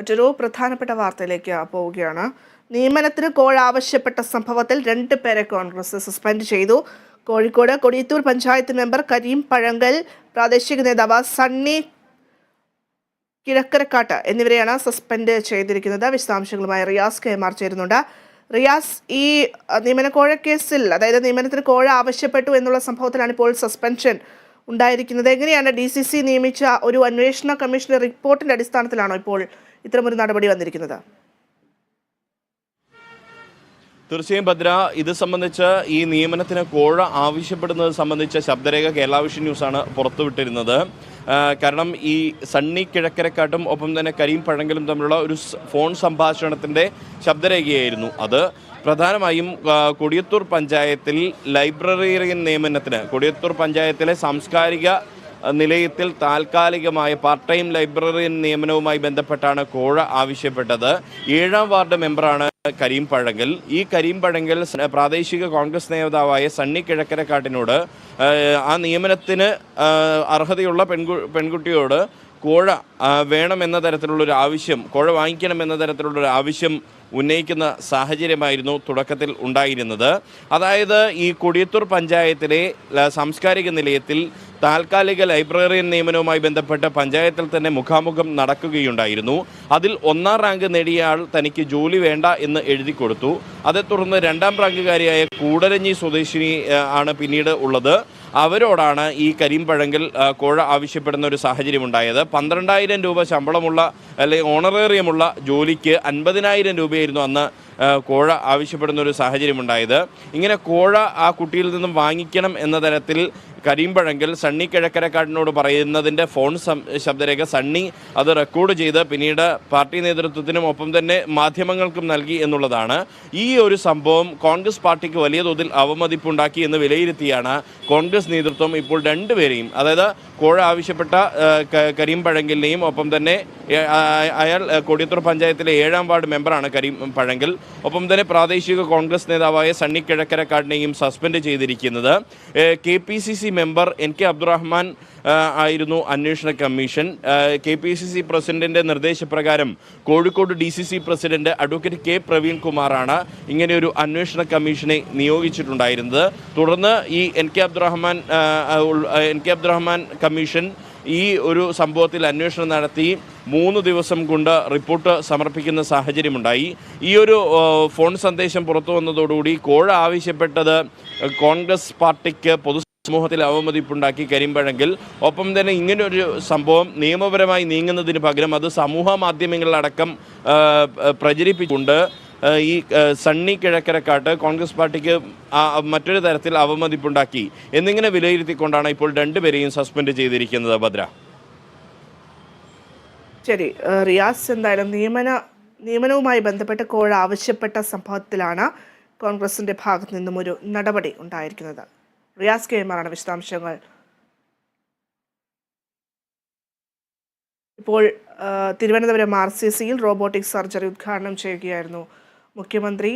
മറ്റൊരു പ്രധാനപ്പെട്ട വാർത്തയിലേക്ക് പോവുകയാണ്. നിയമനത്തിന് കോൾ ആവശ്യപ്പെട്ട സംഭവത്തിൽ രണ്ട് പേരെ കോൺഗ്രസ് സസ്പെൻഡ് ചെയ്തു. കോഴിക്കോട് കൊടിയത്തൂർ പഞ്ചായത്ത് മെമ്പർ കരീം പഴങ്കൽ പ്രാദേശിക നേതാവ് സണ്ണി കിഴക്കരക്കാട്ട് എന്നിവരെയാണ് സസ്പെൻഡ് ചെയ്തിരിക്കുന്നത്. വിശദാംശങ്ങളുമായി റിയാസ് കെ. എം. ആർ. ചേരുന്നുണ്ട്. റിയാസ് ഈ നിയമനക്കോഴ കേസിൽ അതായത് നിയമനത്തിന് കോഴ ആവശ്യപ്പെട്ടു എന്നുള്ള സംഭവത്തിലാണ് ഇപ്പോൾ സസ്പെൻഷൻ. ഉണ്ടായിരിക്കുന്നത്. എങ്ങനെയാണ് ഡി സി സി നിയമിച്ച ഒരു അന്വേഷണ കമ്മീഷന്റെ റിപ്പോർട്ടിന്റെ അടിസ്ഥാനത്തിലാണോ ഇപ്പോൾ ഇത്തരമൊരു നടപടി വന്നിരിക്കുന്നത്? തീർച്ചയായും ഭദ്ര ഇത് സംബന്ധിച്ച് ഈ നിയമനത്തിന് കോഴ ആവശ്യപ്പെടുന്നത് സംബന്ധിച്ച ശബ്ദരേഖ കേരള വിഷൻ ന്യൂസാണ് പുറത്തുവിട്ടിരുന്നത്. കാരണം ഈ സണ്ണി കിഴക്കരക്കാട്ടും ഒപ്പം തന്നെ കരീം പഴങ്കലും തമ്മിലുള്ള ഒരു ഫോൺ സംഭാഷണത്തിന്റെ ശബ്ദരേഖയായിരുന്നു അത്. പ്രധാനമായും കൊടിയത്തൂർ പഞ്ചായത്തിൽ ലൈബ്രറിയൻ നിയമനത്തിന് കൊടിയത്തൂർ പഞ്ചായത്തിലെ സാംസ്കാരിക നിലയത്തിൽ താൽക്കാലികമായ പാർട്ട് ടൈം ലൈബ്രറിയൻ നിയമനവുമായി ബന്ധപ്പെട്ടാണ് കോഴ ആവശ്യപ്പെട്ടത്. ഏഴാം വാർഡ് മെമ്പറാണ് കരീം പഴങ്കൽ ഈ കരീം പഴങ്കൽ പ്രാദേശിക കോൺഗ്രസ് നേതാവായ സണ്ണി കിഴക്കരക്കാട്ടിനോട് ആ നിയമനത്തിന് അർഹതയുള്ള പെൺകു പെൺകുട്ടിയോട് കോഴ വേണമെന്ന തരത്തിലുള്ളൊരു ആവശ്യം കോഴ വാങ്ങിക്കണമെന്ന തരത്തിലുള്ളൊരു ആവശ്യം ഉന്നയിക്കുന്ന സാഹചര്യമായിരുന്നു തുടക്കത്തിൽ ഉണ്ടായിരുന്നത്. അതായത് ഈ കൊടിയത്തൂർ പഞ്ചായത്തിലെ സാംസ്കാരിക നിലയത്തിൽ താൽക്കാലിക ലൈബ്രറിയൻ നിയമനവുമായി ബന്ധപ്പെട്ട് പഞ്ചായത്തിൽ തന്നെ മുഖാമുഖം നടക്കുകയുണ്ടായിരുന്നു. അതിൽ ഒന്നാം റാങ്ക് നേടിയ ആൾ തനിക്ക് ജോലി വേണ്ട എന്ന് എഴുതി കൊടുത്തു. അതേ തുടർന്ന് രണ്ടാം റാങ്കുകാരിയായ കൂടരഞ്ഞി സ്വദേശിനി ആണ് പിന്നീട് ഉള്ളത്. അവരോടാണ് ഈ കരിമ്പഴങ്കിൽ കോഴ ആവശ്യപ്പെടുന്ന ഒരു സാഹചര്യം ഉണ്ടായത് പന്ത്രണ്ടായിരം രൂപ ശമ്പളമുള്ള അല്ലെങ്കിൽ ഓണറേറിയമുള്ള ജോലിക്ക് അൻപതിനായിരം രൂപയായിരുന്നു അന്ന് കോഴ ആവശ്യപ്പെടുന്ന ഒരു സാഹചര്യം ഉണ്ടായത് ഇങ്ങനെ കോഴ ആ കുട്ടിയിൽ നിന്നും വാങ്ങിക്കണം എന്ന തരത്തിൽ കരിമ്പഴങ്കൽ സണ്ണി കിഴക്കരക്കാടിനോട് പറയുന്നതിന്റെ ഫോൺ ശബ്ദരേഖ സണ്ണി അത് റെക്കോർഡ് ചെയ്ത് പിന്നീട് പാർട്ടി നേതൃത്വത്തിനും ഒപ്പം തന്നെ മാധ്യമങ്ങൾക്കും നൽകി എന്നുള്ളതാണ്. ഈ ഒരു സംഭവം കോൺഗ്രസ് പാർട്ടിക്ക് വലിയ തോതിൽ അവമതിപ്പുണ്ടാക്കി എന്ന് വിലയിരുത്തിയാണ് കോൺഗ്രസ് നേതൃത്വം ഇപ്പോൾ രണ്ടുപേരെയും. അതായത് കോഴ ആവശ്യപ്പെട്ട കരീം ഒപ്പം തന്നെ അയാൾ കൊടിയത്തൂർ പഞ്ചായത്തിലെ ഏഴാം വാർഡ് മെമ്പറാണ് കരീം പഴങ്കൽ ഒപ്പം തന്നെ പ്രാദേശിക കോൺഗ്രസ് നേതാവായ സണ്ണി കിഴക്കരക്കാടിനെയും സസ്പെൻഡ് ചെയ്തിരിക്കുന്നത്. K P C C member N K Abdurahman ആയിരുന്നു അന്വേഷണ commission. K P C C പ്രസിഡന്റിന്റെ നിർദ്ദേശപ്രകാരം Kozhikode D C C president advocate K Praveen കുമാറാണ് ഒരു അന്വേഷണ കമ്മീഷനെ നിയോഗിച്ചിട്ടുണ്ടായിരുന്നത്. തുടർന്ന് ഈ N K Abdurahman N K Abdurahman commission ഈ ഒരു സംഭവത്തിൽ അന്വേഷണം നടത്തി. മൂന്ന് ദിവസം കൊണ്ട് റിപ്പോർട്ട് സമർപ്പിക്കുന്ന സാഹചര്യമുണ്ടായി. ഈ ഒരു ഫോൺ സന്ദേശം പുറത്തു വന്നതോടുകൂടി കോഴ ആവശ്യപ്പെട്ടത് കോൺഗ്രസ് പാർട്ടിക്ക് പൊതു സമൂഹത്തിൽ അവമതിപ്പുണ്ടാക്കി കരിമ്പഴെങ്കിൽ. ഒപ്പം തന്നെ ഇങ്ങനൊരു സംഭവം നിയമപരമായി നീങ്ങുന്നതിന് പകരം അത് സമൂഹ മാധ്യമങ്ങളിലടക്കം പ്രചരിപ്പിച്ചുകൊണ്ട് ഈ സണ്ണി കിഴക്കരക്കാട്ട് കോൺഗ്രസ് പാർട്ടിക്ക് മറ്റൊരു തരത്തിൽ അവമതിപ്പുണ്ടാക്കി എന്നിങ്ങനെ വിലയിരുത്തിക്കൊണ്ടാണ് ഇപ്പോൾ രണ്ടുപേരെയും സസ്പെൻഡ് ചെയ്തിരിക്കുന്നത് ഭദ്ര. ശരി റിയാസ് എന്തായാലും നിയമന നിയമനവുമായി ബന്ധപ്പെട്ട് കോഴ ആവശ്യപ്പെട്ട സംഭവത്തിലാണ് കോൺഗ്രസിന്റെ ഭാഗത്തു നിന്നും ഒരു നടപടി ഉണ്ടായിരിക്കുന്നത്. റിയാസ് കെമാറാണ് വിശദാംശങ്ങൾ. ഇപ്പോൾ തിരുവനന്തപുരം ആർ സി സിയിൽ റോബോട്ടിക് സർജറി ഉദ്ഘാടനം ചെയ്യുകയായിരുന്നു മുഖ്യമന്ത്രി.